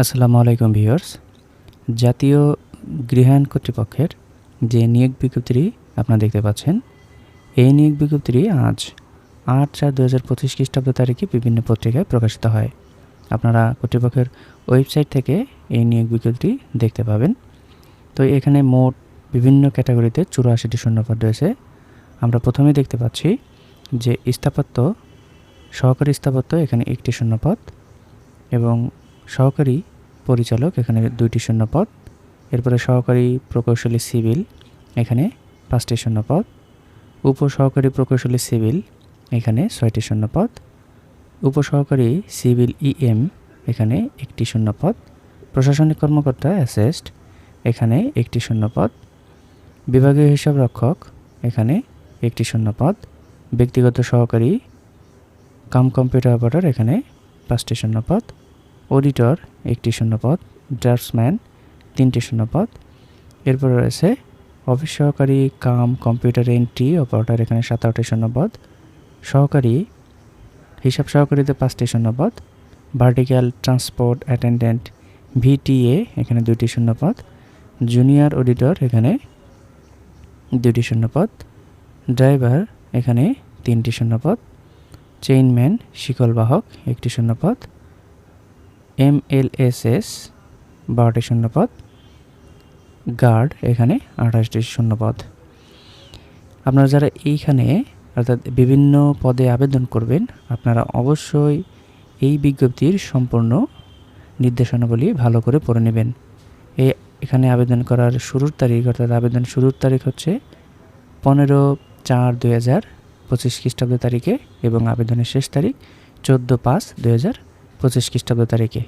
আসসালামু আলাইকুম ভিউয়ার্স। জাতীয় গৃহায়ণ কর্তৃপক্ষের যে নিয়োগ বিজ্ঞপ্তিটি আপনারা দেখতে পাচ্ছেন, এই নিয়োগ বিজ্ঞপ্তিটি আজ আট চার দু হাজার পঁচিশ খ্রিস্টাব্দ তারিখে বিভিন্ন পত্রিকায় প্রকাশিত হয়। আপনারা কর্তৃপক্ষের ওয়েবসাইট থেকে এই নিয়োগ বিজ্ঞপ্তিটি দেখতে পাবেন। তো এখানে মোট বিভিন্ন ক্যাটাগরিতে চুরাশিটি শূন্যপদ রয়েছে। আমরা প্রথমেই দেখতে পাচ্ছি যে স্থাপত্য, সহকারী স্থাপত্য এখানে একটি শূন্যপদ এবং সহকারী পরিচালক, এখানে দুইটি শূন্যপদ। এরপরে সহকারী প্রকৌশলী সিভিল, এখানে পাঁচটি শূন্যপদ। উপসহকারী প্রকৌশলী সিভিল, এখানে ছয়টি শূন্যপদ। উপসহকারী সিভিল ইএম, এখানে একটি শূন্যপদ। প্রশাসনিক কর্মকর্তা অ্যাসেস্ট, এখানে একটি শূন্যপদ। বিভাগীয় হিসাব রক্ষক, এখানে একটি শূন্যপদ। ব্যক্তিগত সহকারী কাম কম্পিউটার অপারেটর, এখানে পাঁচটি শূন্যপদ। অডিটর একটি শূন্যপদ, ড্রাফটসম্যান তিনটি শূন্যপদ। এরপর রয়েছে অফিস সহকারী, কাম, কম্পিউটার, এন্ট্রি, অপারেটর এখানে সাতারোটি শূন্যপদ। সহকারী, হিসাব সহকারীতে পাঁচটি শূন্যপদ। ভার্টিক্যাল ট্রান্সপোর্ট অ্যাটেন্ডেন্ট, ভিটিএ এখানে দুইটি শূন্যপদ। জুনিয়র অডিটর এখানে দুইটি শূন্যপদ। ড্রাইভার এখানে তিনটি শূন্যপদ। চেইনম্যান শিকলবাহক একটি শূন্যপদ। এমএলএসএস বারোটি শূন্যপদ, গার্ড এখানে আঠাশটি শূন্যপদ। আপনারা যারা এইখানে, অর্থাৎ বিভিন্ন পদে আবেদন করবেন, আপনারা অবশ্যই এই বিজ্ঞপ্তির সম্পূর্ণ নির্দেশনাবলী ভালো করে পড়ে নেবেন। এই এখানে আবেদন করার শুরুর তারিখ, অর্থাৎ আবেদন শুরুর তারিখ হচ্ছে পনেরো চার দুই হাজার পঁচিশ খ্রিস্টাব্দ তারিখে এবং আবেদনের শেষ তারিখ চোদ্দ পাঁচ দুই হাজার পঁচিশ খ্রিস্টাব্দ তারিখে।